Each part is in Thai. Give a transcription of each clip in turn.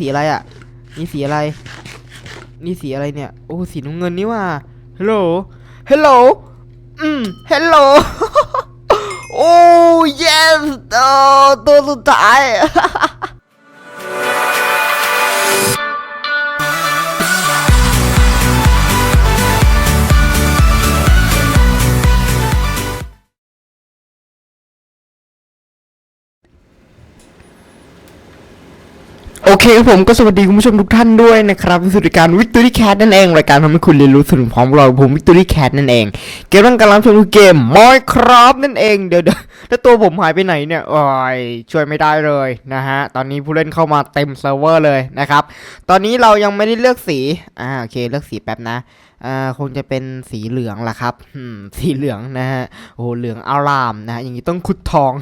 สีอะไรอะ นี่สีอะไร นี่สีอะไรเนี่ย โอ้สีน้ำเงินนี่ว่าฮัลโหลฮัลโหลอืมฮัลโหลโอ้ yes โอ้ตัวสุดท้าย โอเคครับผมก็สวัสดีคุณผู้ชมทุกท่านด้วยนะครับสุทธิการ Victory Cat นั่นเองรายการทำให้คุณเรียนรู้สนุกพร้อมเราผม Victory Cat นั่นเอง เกมร่างการรับชมคือเกม Minecraft นั่นเองเดี๋ยวแล้วตัวผมหายไปไหนเนี่ยโอ้ยช่วยไม่ได้เลยนะฮะ ตอนนี้ผู้เล่นเข้ามาเต็มเซิร์ฟเวอร์เลยนะครับ ตอนนี้เรายังไม่ได้เลือกสีอ่าโอเคเลือกสีแป๊บนะอ่าคงจะเป็นสีเหลืองละครับอืมสีเหลืองนะฮะโอ้เหลืองอารามนะฮะอย่างนี้ต้องขุดทอง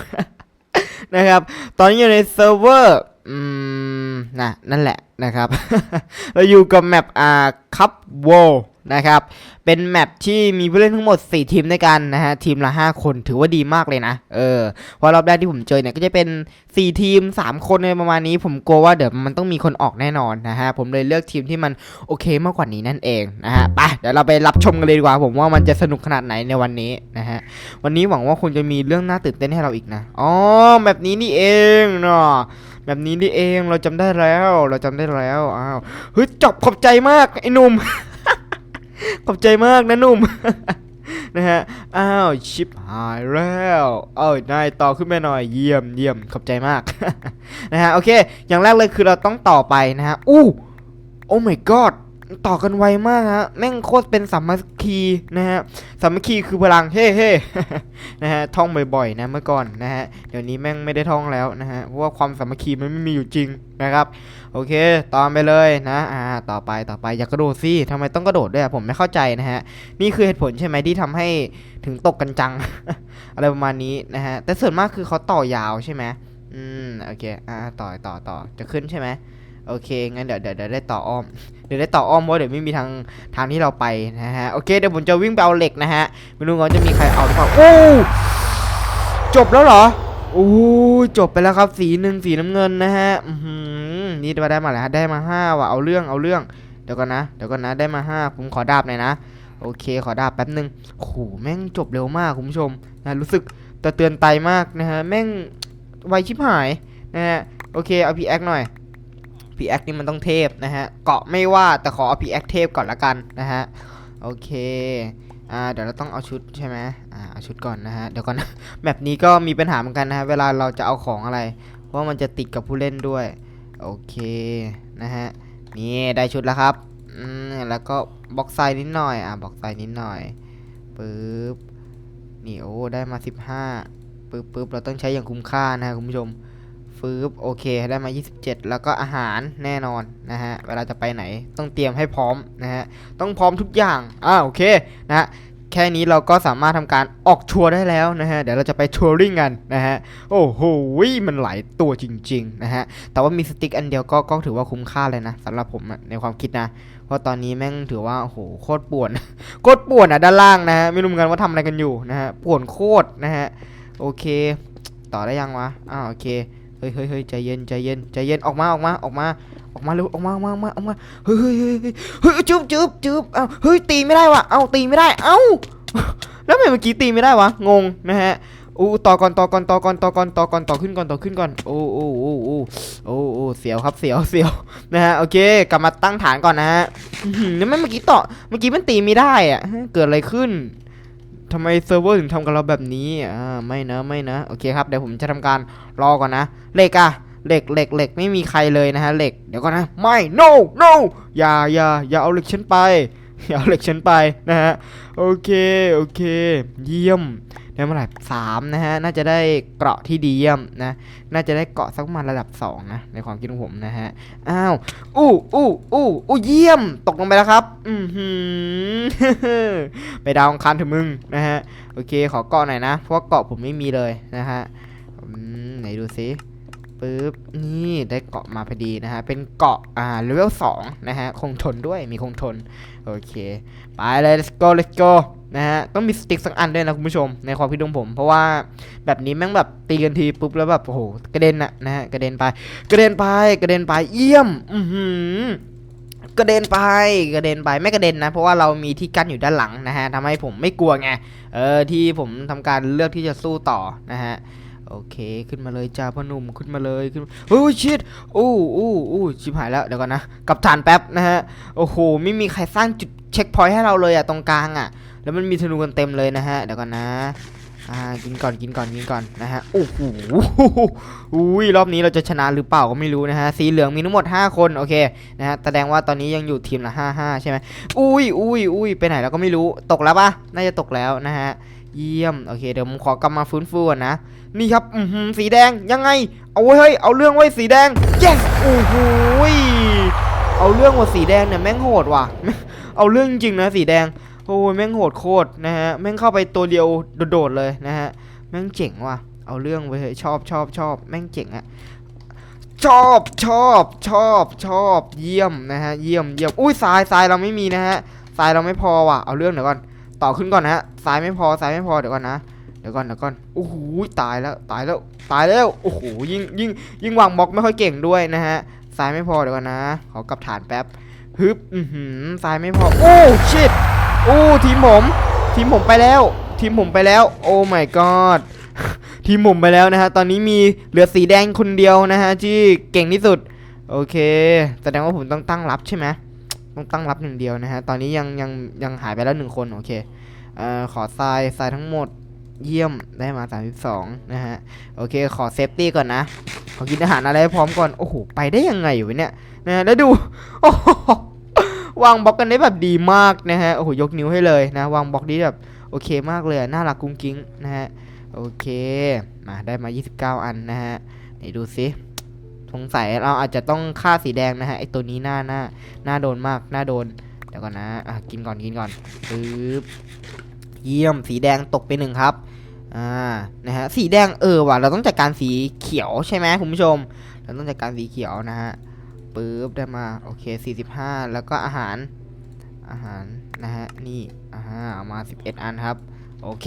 นะครับ ตอนนี้อยู่ในเซิร์ฟเวอร์อืม นะนั่นแหละนะครับ เราอยู่กับแมปอ่าคัพโว นะครับ เป็นแมปที่มีผู้เล่นทั้งหมด 4 ทีมด้วยกันนะฮะ ทีมละ 5 คนถือว่าดีมากเลยนะ เออเพราะรอบแรกที่ผมเจอเนี่ยก็จะเป็น 4 ทีม 3 คนในประมาณนี้ ผมกลัวว่าเดี๋ยวมันต้องมีคนออกแน่นอนนะฮะ ผมเลยเลือกทีมที่มันโอเคมากกว่านี้นั่นเองนะฮะ ไป เดี๋ยวเราไปรับชมกันเลยดีกว่า ผมว่ามันจะสนุกขนาดไหนในวันนี้นะฮะ วันนี้หวังว่าคงจะมีเรื่องน่าตื่นเต้นให้เราอีกนะ อ๋อ แบบนี้นี่เองเนาะแบบนี้นี่เองเราจำได้แล้ว เราจำได้แล้วอ้าวเฮ้ยจบขอบใจมากไอ้หนุ่ม ขอบใจมากนะหนุ่ม นะฮะ อ้าว ชิปหายแล้ว เอ้ยนายต่อขึ้นมาหน่อย เยี่ยมเยี่ยมขอบใจมาก นะฮะ โอเค อย่างแรกเลยคือเราต้องต่อไปนะฮะ อู้ โอ้ my god ต่อกันไวมากฮะแม่งโคตรเป็นสามัคคีนะฮะสามัคคีคือพลังเฮ้เฮ้นะฮะท่องบ่อยๆนะเมื่อก่อนนะฮะเดี๋ยวนี้แม่งไม่ได้ท่องแล้วนะฮะเพราะว่าความสามัคคีมันไม่มีอยู่จริงนะครับ โอเคตามไปเลยนะอ่าต่อไปต่อไปอย่ากระโดดสิทำไมต้องกระโดดด้วยผมไม่เข้าใจนะฮะนี่คือเหตุผลใช่ไหมที่ทำให้ถึงตกกันจัง อะไรประมาณนี้นะฮะแต่ส่วนมากคือเขาต่อยาวใช่ไหมอืมโอเคอ่าต่อต่อต่อจะขึ้นใช่ไหม โอเค งั้นเดี๋ยวเดี๋ยวเดี๋ยวได้ต่ออ้อม เดี๋ยวได้ต่ออ้อมเพราะเดี๋ยวไม่มีทางทางที่เราไปนะฮะ โอเค เดี๋ยวผมจะวิ่งไปเอาเหล็กนะฮะ ไม่รู้ว่าจะมีใครเอาหรือเปล่า โอ้จบแล้วเหรอโอ้จบไปแล้วครับสีหนึ่งสีน้ำเงินนะฮะอือนี่ได้มาได้มาแล้วได้มาห้าว่ะเอาเรื่องเอาเรื่องเดี๋ยวก่อนนะเดี๋ยวก่อนนะได้มาห้าผมขอดาบหน่อยนะโอเค ขอดาบแป๊บนึงโอ้โหแม่งจบเร็วมากคุณผู้ชมนะรู้สึกตะเตือนไตมากนะฮะแม่งไวชิบหายนะฮะโอเคเอาพีแอคหน่อย พีแอคนี่มันต้องเทพนะฮะ เกาะไม่ว่าแต่ขอเอาพีแอคเทพก่อนละกันนะฮะ โอเค อ่า เดี๋ยวเราต้องเอาชุดใช่ไหมอ่า เอาชุดก่อนนะฮะ เดี๋ยวก่อนนะแบบนี้ก็มีปัญหาเหมือนกันนะฮะ เวลาเราจะเอาของอะไร เพราะมันจะติดกับผู้เล่นด้วย โอเค นะฮะ นี่ได้ชุดแล้วครับ อืม แล้วก็บล็อกไซนิดหน่อย อ่าบล็อกไซนิดหน่อย ปึ๊บ นี่โอ้ ได้มา 15ปึ๊บปึ๊บเราต้องใช้อย่างคุ้มค่านะฮะคุณผู้ชม ฟืบโอเคได้มา 27 แล้วก็อาหารแน่นอนนะฮะ เวลาจะไปไหนต้องเตรียมให้พร้อมนะฮะ ต้องพร้อมทุกอย่างอ่าโอเคนะฮะแค่นี้เราก็สามารถทำการออกทัวร์ได้แล้วนะฮะ เดี๋ยวเราจะไปทัวริงกันนะฮะ โอ้โหมันหลายตัวจริง ๆ นะฮะ แต่ว่ามีสติ๊กอันเดียวก็ก็ถือว่าคุ้มค่าเลยนะสำหรับผมในความคิดนะ เพราะตอนนี้แม่งถือว่าโอ้โหโคตรป่วน โคตรป่วนอะด้านล่างนะฮะ ไม่รู้เหมือนกันว่าทำอะไรกันอยู่นะฮะป่วนโคตรนะฮะ โอเค ต่อได้ยังวะ อ้าวโอเค เฮ้ยเฮ้ยเฮ้ยใจเย็นใจเย็นใจเย็นออกมาออกมาออกมาออกมาเร็วออกมาออกมาออกมาออกมาเฮ้ยเฮ้ยเฮ้ยเฮ้ยจึ๊บจึ๊บจึ๊บเอ้าเฮ้ยตีไม่ได้วะเอ้าตีไม่ได้เอ้าแล้วทำไมเมื่อกี้ตีไม่ได้วะงงนะฮะอู้ต่อก่อนต่อก่อนต่อก่อนต่อก่อนต่อก่อนต่อขึ้นก่อนต่อขึ้นก่อนโอ้โอ้โอ้โอ้โอ้โอ้เสียวครับเสียวเสียวนะฮะโอเคกลับมาตั้งฐานก่อนนะฮะแล้วเมื่อกี้ต่อเมื่อกี้มันตีไม่ได้อะฮะเกิดอะไรขึ้น ทำไมเซิร์ฟเวอร์ถึงทำกับเราแบบนี้อ่าไม่นะไม่นะโอเคครับเดี๋ยวผมจะทำการรอก่อนนะเหล็กอะเหล็กเหล็กเหล็กไม่มีใครเลยนะฮะเหล็กเดี๋ยวก่อนนะไม่ no no อย่าอย่าอย่าเอาเหล็กฉันไปอย่าเอาเหล็กฉันไปนะฮะโอเคโอเค เยี่ยม ได้มาหลายสามนะฮะน่าจะได้เกราะที่ดีเยี่ยมนะน่าจะได้เกราะสักประมาณระดับสองนะในความคิดของผมนะฮะอ้าวอู้อู้อู้อู้เยี่ยมตกลงไปแล้วครับอือหือไปดาวอังคารเถอะมึงนะฮะโอเคขอเกาะหน่อยนะเพราะเกาะผมไม่มีเลยนะฮะไหนดูซิ ปึ๊บนี่ได้เกาะมาพอดีนะฮะ เป็นเกาะอ่าเลเวลสองนะฮะ คงทนด้วยมีคงทน โอเค ไปเลย let's go let's go นะฮะ ต้องมีสติ๊กสักอันด้วยนะคุณผู้ชม ในความคิดของผม เพราะว่าแบบนี้แม่งแบบตีกันทีปุ๊บแล้วแบบโอ้โหกระเด็นอะนะฮะกระเด็นไป กระเด็นไปกระเด็นไปเยี่ยม อือหือกระเด็นไปกระเด็นไปไม่กระเด็นนะ เพราะว่าเรามีที่กั้นอยู่ด้านหลังนะฮะทำให้ผมไม่กลัวไงเออที่ผมทำการเลือกที่จะสู้ต่อนะฮะ โอเคขึ้นมาเลยจ้าพ่อหนุ่มขึ้นมาเลยขึ้นเฮ้ยชิดอู้อู้อู้ชิบหายแล้วเดี๋ยวก่อนนะกับฐานแป๊บนะฮะโอ้โหไม่มีใครสร้างจุดเช็คพอยต์ให้เราเลยอะตรงกลางอะแล้วมันมีธนูกันเต็มเลยนะฮะเดี๋ยวก่อนนะอ่ากินก่อนกินก่อนกินก่อนนะฮะโอ้โหอุ้ยรอบนี้เราจะชนะหรือเปล่าก็ไม่รู้นะฮะสีเหลืองมีทั้งหมด 5 คนโอเคนะฮะแสดงว่าตอนนี้ยังอยู่ทีมละ5 5ใช่ไหมอุ้ยอุ้ยอุ้ยไปไหนแล้วก็ไม่รู้ตกแล้วปะน่าจะตกแล้วนะฮะเยี่ยมโอเคเดี๋ยวผมขอกลับมาฟื้นฟูก่อนนะ นี่ครับอืสีแดงยังไง เอาไว้เฮ้ยเอาเรื่องไว้สีแดง yes โอ้โหเอาเรื่องว่าสีแดงเนี่ยแม่งโหดว่ะ เอาเรื่องจริงๆนะสีแดงโอ้ยแม่งโหดโคตรนะฮะแม่งเข้าไปตัวเดียวโดดๆเลยนะฮะแม่งเจ๋งว่ะ เอาเรื่องไปเถอะชอบชอบชอบแม่งเจ๋งอะชอบชอบชอบชอบเยี่ยมนะฮะเยี่ยมเยี่ยมอุ้ยทรายทรายเราไม่มีนะฮะทรายเราไม่พอว่ะเอาเรื่องเดี๋ยวก่อนต่อขึ้นก่อนนะฮะทรายไม่พอทรายไม่พอเดี๋ยวก่อนนะ ดี๋ยวก่อนเดี๋ยวก่อนโอ้โหตายแล้วตายแล้วตายแล้วโอ้โหยิงยิงยิงวางบล็อกไม่ค่อยเก่งด้วยนะฮะทรายไม่พอเดี๋ยวก่อนนะขอกลับฐานแป๊บฮึบอือหือทรายไม่พอโอ้ชิตโอ้ทีมผมทีมผมไปแล้ว ทีมผมไปแล้ว โอ้ my god ทีมผมไปแล้วนะฮะตอนนี้มีเหลือสีแดงคนเดียวนะฮะที่เก่งที่สุดโอเค แสดงว่าผมต้องตั้งรับใช่ไหมต้องตั้งรับหนึ่งเดียวนะฮะตอนนี้ยังยังยังหายไปแล้วหนึ่งคนโอเคเอ่อขอทรายทรายทั้งหมด เยี่ยมได้มา 32 นะฮะ โอเค ขอเซฟตี้ก่อนนะ ขอกินอาหารอะไรพร้อมก่อน โอ้โห ไปได้ยังไงวะเนี่ยนะฮะแล้วดูโอ้โหวางบล็อกกันได้แบบดีมากนะฮะ โอ้โห ยกนิ้วให้เลยนะ วางบล็อกนี้แบบโอเคมากเลยน่ารักกุ้งกิ้งนะฮะ โอเค มาได้มา 29 อันนะฮะไหนดูสิสงสัยเราอาจจะต้องฆ่าสีแดงนะฮะ ไอตัวนี้หน้าหน้าหน้าโดนมากหน้าโดน เดี๋ยวก่อนนะ อะ กินก่อนกินก่อนปึ๊บ เยี่ยมสีแดงตกไปหนึ่งครับอ่านะฮะสีแดงเออว่ะเราต้องจัดการสีเขียวใช่ไหมคุณผู้ชม เราต้องจัดการสีเขียวนะฮะปึ๊บได้มาโอเค 45 แล้วก็อาหารอาหารนะฮะนี่อ่าเอามา 11 อันครับโอเค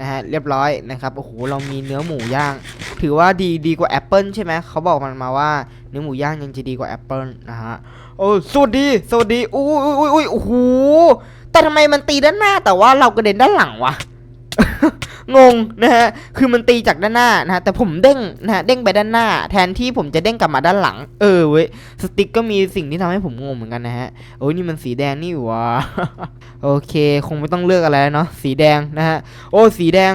นะฮะเรียบร้อยนะครับโอ้โหเรามีเนื้อหมูย่าง ถือว่าดีดีกว่าแอปเปิลใช่ไหมเขาบอกมันมาว่าเนื้อหมูย่างยังจะดีกว่าแอปเปิลนะฮะโอ้สวัสดีสวัสดีอุ้ยอุ้ยอุ้ยโอ้โห แต่ทำไมมันตีด้านหน้าแต่ว่าเรากระเด็นด้านหลังวะงงนะฮะคือมันตีจากด้านหน้านะฮะแต่ผมเด้งนะฮะเด้งไปด้านหน้า แทนที่ผมจะเด้งกลับมาด้านหลัง เออเว้ยสติ๊กก็มีสิ่งที่ทำให้ผมงงเหมือนกันนะฮะโอ้ยนี่มันสีแดงนี่หวะโอเค คงไม่ต้องเลือกอะไรแล้วเนาะสีแดงนะฮะโอ้สีแดง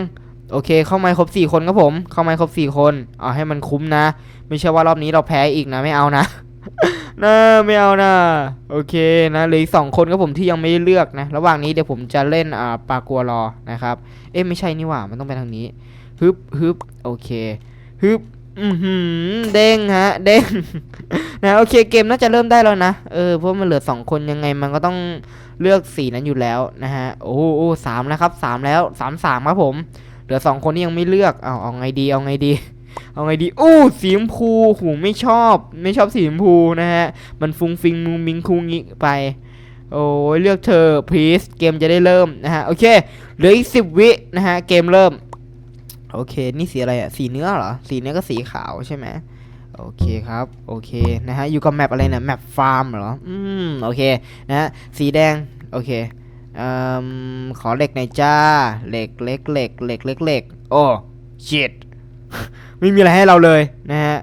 โอเค เข้ามาครบสี่คนครับผม เข้ามาครบสี่คนเอาให้มันคุ้มนะ ไม่ใช่ว่ารอบนี้เราแพ้อีกนะไม่เอานะ นะไม่เอานะโอเคนะเหลืออีกสองคนครับผมที่ยังไม่ได้เลือกนะระหว่างนี้เดี๋ยวผมจะเล่นอ่าปลากัวรอนะครับเอ๊ะไม่ใช่นี่หว่ามันต้องไปทางนี้ฮึบฮึบโอเคฮึบอือหือเด้งฮะเด้งนะโอเคเกมน่าจะเริ่มได้แล้วนะเออเพราะมันเหลือสองคนยังไงมันก็ต้องเลือกสีนั้นอยู่แล้วนะฮะโอ้โอ้สามแล้วครับสามแล้วสามสามครับผม เหลือสองคนที่ยังไม่เลือกเอาเอาไงดีเอาไงดี เอาไงดีอู้สีชมพูหูไม่ชอบ ไม่ชอบสีชมพูนะฮะ มันฟุ้งฟิงมุงมิงคุงงิไป โอ้ยเลือกเธอ please เกมจะได้เริ่มนะฮะ โอเคเหลืออีกสิบวินะฮะ เกมเริ่ม โอเค นี่สีอะไรอะสีเนื้อเหรอ สีเนื้อก็สีขาวใช่ไหมโอเคครับ โอเคนะฮะ อยู่กับแมปอะไรเนี่ยแมปฟาร์มเหรอ อืม โอเคนะฮะ สีแดง โอเคเอ่มขอเหล็กหน่อยจ้า เหล็กเล็กเหล็กเหล็กเล็กเหล็กโอ้ชิต ไม่มีอะไรให้เราเลยนะฮะ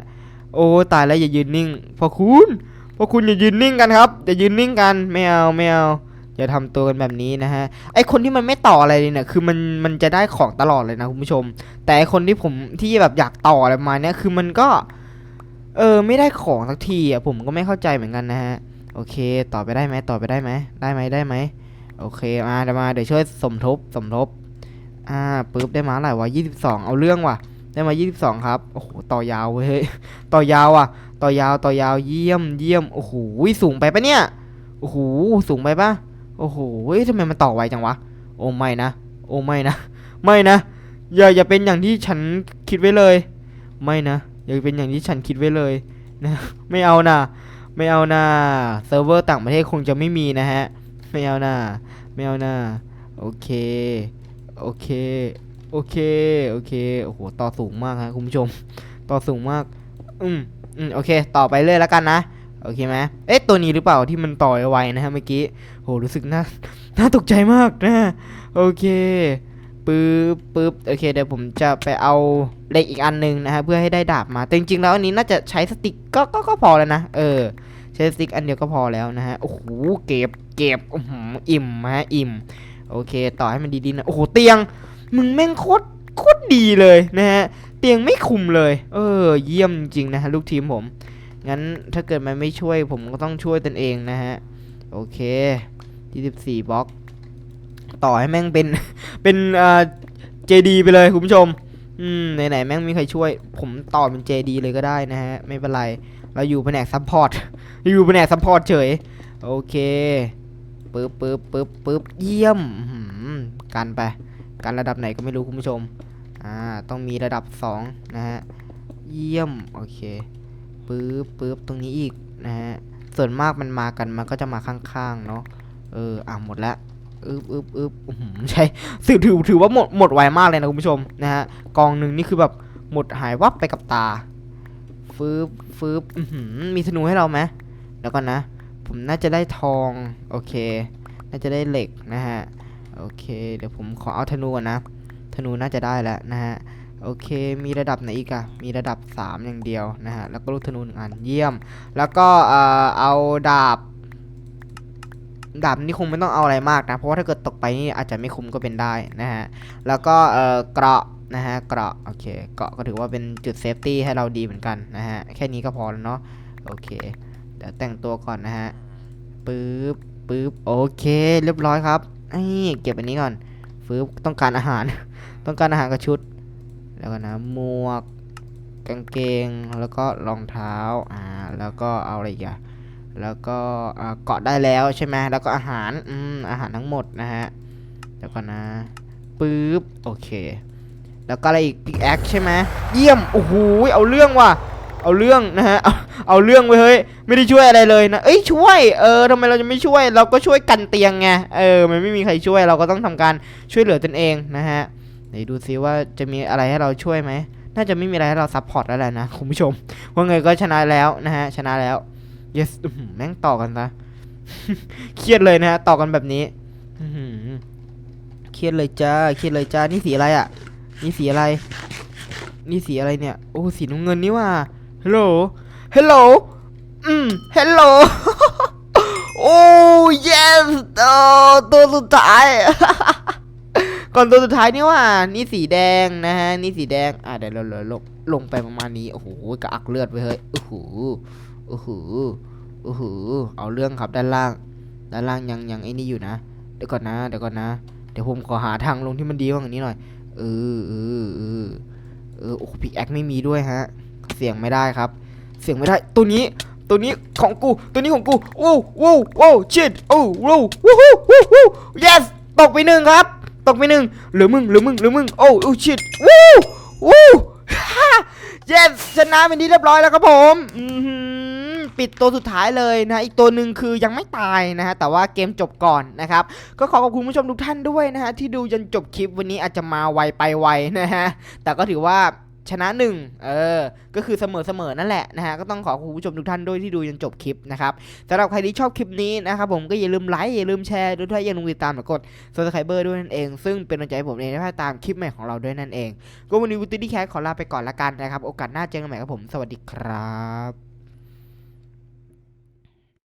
โอ้ตายแล้วอย่ายืนนิ่งพอคุณพอคุณอย่ายืนนิ่งกันครับอย่ายืนนิ่งกันไม่เอาไม่เอาอย่าทำตัวกันแบบนี้นะฮะไอคนที่มันไม่ต่ออะไรเลยเนี่ยคือมันมันจะได้ของตลอดเลยนะคุณผู้ชม แต่ไอคนที่ผมที่แบบอยากต่ออะไรมาเนี้ยคือมันก็ เออไม่ได้ของสักทีอะผมก็ไม่เข้าใจเหมือนกันนะฮะโอเค ต่อไปได้ไหมต่อไปได้ไหมได้ไหมได้ไหมโอเคมาเดี๋ยวมาเดี๋ยวช่วยสมทบสมทบอ่าปึ๊บได้มาหลายวะยี่สิบสองเอาเรื่องว่ะ ได้มา 22 ครับ โอ้โห ต่อยาวเว้ย ต่อยาวอะ ต่อยาว ต่อยาว เยี่ยม เยี่ยม โอ้โห สูงไปปะเนี่ย โอ้โห สูงไปปะโอ้โหเฮ้ยทำไมมันต่อไวจังวะ โอ้ไม่นะ โอ้ไม่นะ ไม่นะ อย่าอย่าเป็นอย่างที่ฉันคิดไว้เลย ไม่นะ อย่าเป็นอย่างที่ฉันคิดไว้เลยนะ ไม่เอานะ ไม่เอานะ เซิร์ฟเวอร์ต่างประเทศคงจะไม่มีนะฮะ ไม่เอานะ ไม่เอานะ โอเค โอเค โอเค โอเค โอ้โห ต่อสูงมากฮะคุณผู้ชม ต่อสูงมาก อืมอืมโอเค ต่อไปเลยแล้วกันนะ โอเคไหมเอ๊ะ ตัวนี้หรือเปล่าที่มันต่อยไวนะฮะเมื่อกี้ โห รู้สึกน่า น่าตกใจมากนะ โอเค ปึ๊บปึ๊บ โอเค เดี๋ยวผมจะไปเอาเหล็กอีกอันหนึงนะฮะเพื่อให้ได้ดาบมา แต่จริงๆแล้วอันนี้น่าจะใช้สติกก็ ก็ ก็พอแล้วนะ เออ ใช้สติกอันเดียวก็พอแล้วนะฮะ โอ้โห เก็บ เก็บอื้อหืออิ่มฮะ อิ่ม โอเค ต่อให้มันดีๆนะ โอ้โห เตียง มึงแม่งโคตรโคตรดีเลยนะฮะเตียงไม่คุมเลย เออ เยี่ยมจริงนะฮะลูกทีมผม งั้นถ้าเกิดมันไม่ช่วยผมก็ต้องช่วยตนเองนะฮะ โอเคที่14บล็อก ต่อให้แม่งเป็น เป็นอ่า JD ไปเลยคุณผู้ชม อืมไหนๆแม่งมีใครช่วย ผมต่อเป็น JD เลยก็ได้นะฮะ ไม่เป็นไร เราอยู่แผนกซัพพอร์ต อยู่แผนกซัพพอร์ตเฉย โอเคปึ๊บปึ๊บปึ๊บปึ๊บเยี่ยมกันไป กันระดับไหนก็ไม่รู้คุณผู้ชม อ่า ต้องมีระดับ 2 นะฮะ เยี่ยม โอเค ปึ๊บปึ๊บตรงนี้อีกนะฮะ ส่วนมากมันมากัน มันก็จะมาข้างๆ เนาะ เออ อะหมดละอึบอึบอึบอื้อหือใช่ถือถือถือว่าหมดหมดไวมากเลยนะคุณผู้ชมนะฮะ กองหนึ่งนี่คือแบบหมดหายวับไปกับตา ฟืบฟืบอื้อหือมีธนูให้เราไหมแล้วก่อนนะ ผมน่าจะได้ทอง โอเค น่าจะได้เหล็กนะฮะ โอเค เดี๋ยวผมขอเอาธนูก่อนนะ ธนูน่าจะได้แล้วนะฮะ โอเค มีระดับไหนอีกอะมีระดับ 3 อย่างเดียวนะฮะ แล้วก็ลูกธนูหนึ่งอัน เยี่ยม แล้วก็เอ่อเอาดาบ ดาบนี่คงไม่ต้องเอาอะไรมากนะ เพราะว่าถ้าเกิดตกไปนี่อาจจะไม่คุ้มก็เป็นได้นะฮะ แล้วก็เอ่อเกราะนะฮะ เกราะ โอเค เกราะก็ถือว่าเป็นจุดเซฟตี้ให้เราดีเหมือนกันนะฮะ แค่นี้ก็พอแล้วเนาะ โอเค เดี๋ยวแต่งตัวก่อนนะฮะ ปึ๊บปึ๊บโอเค เรียบร้อยครับ ไอ้เก็บอันนี้ก่อนฟืบต้องการอาหาร ต้องการอาหารกับชุด แล้วก็นะหมวกกางเกงแล้วก็รองเท้าอ่าแล้วก็เอาอะไรอีกอะแล้วก็เกาะได้แล้วใช่ไหมแล้วก็อาหารอืมอาหารทั้งหมดนะฮะแล้วก็นะปึ๊บโอเค แล้วก็อะไรอีกพิกแอคใช่ไหมเยี่ยมโอ้โหเอาเรื่องว่ะ เอาเรื่องนะฮะเอาเอาเรื่องไว้เฮ้ยไม่ได้ช่วยอะไรเลยนะเอ้ยช่วยเออทำไมเราจะไม่ช่วยเราก็ช่วยกันเตียงไงเออมันไม่มีใครช่วยเราก็ต้องทำการช่วยเหลือตนเองนะฮะไหนดูซิว่าจะมีอะไรให้เราช่วยไหมน่าจะไม่มีอะไรให้เราซัพพอร์ตแล้วแหละนะคุณผู้ชมว่าไงก็ชนะแล้วนะฮะชนะแล้ว yes แม่งต่อกันซะเครียดเลยนะฮะต่อกันแบบนี้เครียดเลยจ้าเครียดเลยจ้านี่สีอะไรอะ นี่สีอะไร นี่สีอะไรเนี่ย โอ้สีน้ำเงินนี่ว่า ฮัลโหล ฮัลโหล อืม ฮัลโหล โอ้ yes เออตัวสุดท้าย ก่อนตัวสุดท้ายนี่ว่า นี่สีแดงนะฮะ นี่สีแดง อะเดี๋ยวเราลงลงไปประมาณนี้ โอ้โหกระอักเลือดไปเฮ้ย โอ้โห โอ้โห โอ้โห เอาเรื่องครับด้านล่าง ด้านล่างยังยังไอ้นี่อยู่นะ เดี๋ยวก่อนนะ เดี๋ยวก่อนนะ เดี๋ยวผมขอหาทางลงที่มันดีกว่านี้หน่อย เออเออเออเออโอ้พิกแอคไม่มีด้วยฮะ สียงไม่ได้ครับ เสียงไม่ได้ ตัวนี้ ตัวนี้ของกู ตัวนี้ของกู โอ้โว้โว้ชิดโอ้โว้วู้ฮู้วู้ฮู้ yes ตกไปหนึ่งครับ ตกไปหนึ่งเหลือมึงเหลือมึงเหลือมึง โอ้โอ้ชิดวู้วู้ฮ่า yes ชนะเป็นที่เรียบร้อยแล้วครับผมอือหือปิดตัวสุดท้ายเลยนะอีกตัวหนึ่งคือยังไม่ตายนะฮะแต่ว่าเกมจบก่อนนะครับก็ขอขอบคุณผู้ชมทุกท่านด้วยนะฮะที่ดูจนจบคลิปวันนี้อาจจะมาไวไปไวนะฮะแต่ก็ถือว่า ชนะหนึ่งเออ ก็คือเสมอเสมอนั่นแหละนะฮะ ก็ต้องขอขอบคุณผู้ชมทุกท่านด้วยที่ดูจนจบคลิปนะครับสำหรับใครที่ชอบคลิปนี้นะครับผมก็อย่าลืมไลค์อย่าลืมแชร์ด้วยถ้าอย่าลืมติดตามกด subscribe ด้วยนั่นเอง ซึ่งเป็นกำลังใจให้ผมเองในการตามคลิปใหม่ของเราด้วยนั่นเอง ก็วันนี้วิตตี้แคสขอลาไปก่อนละกันนะครับ โอกาสหน้าเจอกันใหม่ครับผม สวัสดีครับ